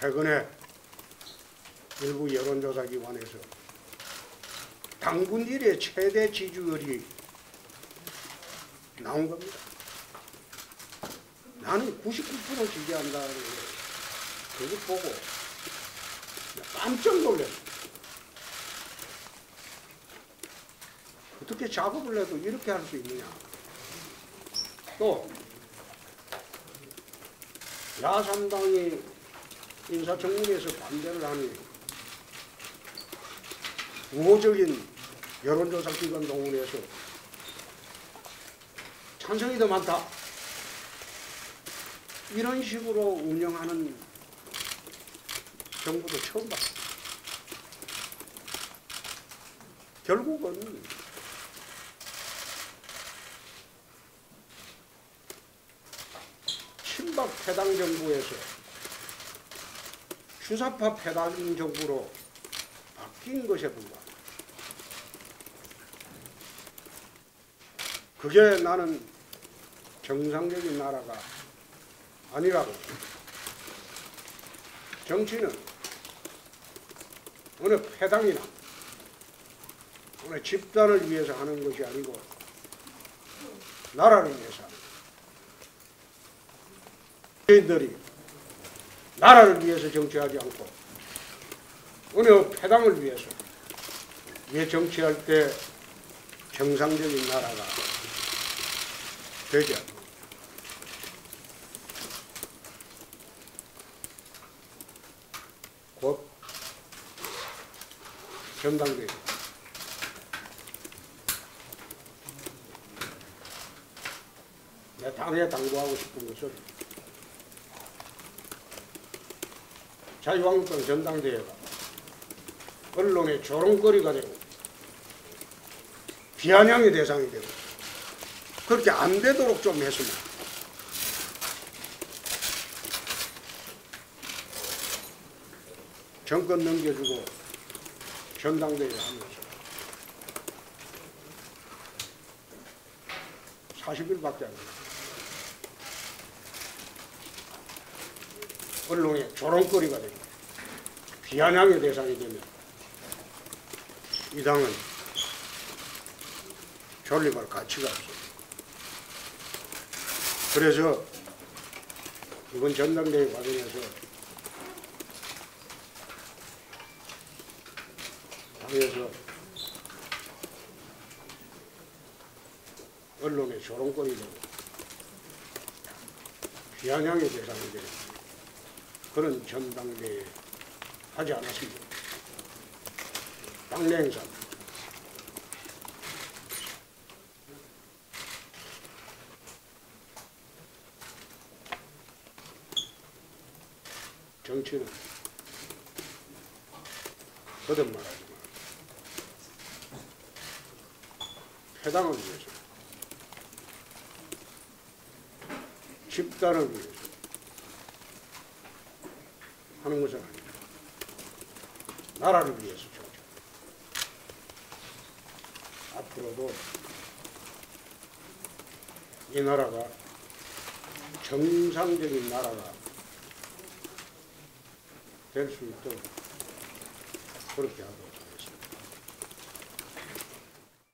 최근에 일부 여론조사 기관에서 당군 일의 최대 지지율이 나온 겁니다. 나는 99% 지지한다는 거 그거 보고 깜짝 놀랐어. 어떻게 작업을 해도 이렇게 할 수 있느냐. 또 야삼당이 인사청문회에서 반대를 하니 우호적인 여론조사 기관 동원해서 찬성이 더 많다. 이런 식으로 운영하는 정부도 처음 봤어. 결국은 친박 패당 정부에서 주사파 패당 정부로 바뀐 것에 불과하다. 그게 나는 정상적인 나라가 아니라고. 정치는 어느 패당이나 어느 집단을 위해서 하는 것이 아니고 나라를 위해서 하는 저희들이 나라를 위해서 정치하지 않고 어느 패당을 위해서 왜 정치할 때 정상적인 나라가 되지 않고 곧 전당대회. 내 당에 당부하고 싶은 것은 자유한국당 전당대회가 언론의 조롱거리가 되고 비아냥의 대상이 되고 그렇게 안 되도록 좀 했으면 정권 넘겨주고 전당대회 하면서 40일밖에 안 돼요. 언론의 조롱거리가 되고 비아냥의 대상이 되면 이 당은 존립할 가치가 없어요. 그래서 이번 전당대회 과정에서 당에서 언론의 조롱거리 되고 비아냥의 대상이 되는 그런 전당대회 하지 않았습니다. 당내 행사 정치는 거듭말하지 마. 해당을 위해서 집단을 위해서 하는 것은 아닙니다. 나라를 위해서 정치. 앞으로도 이 나라가 정상적인 나라가 될 수 있도록 그렇게 하도록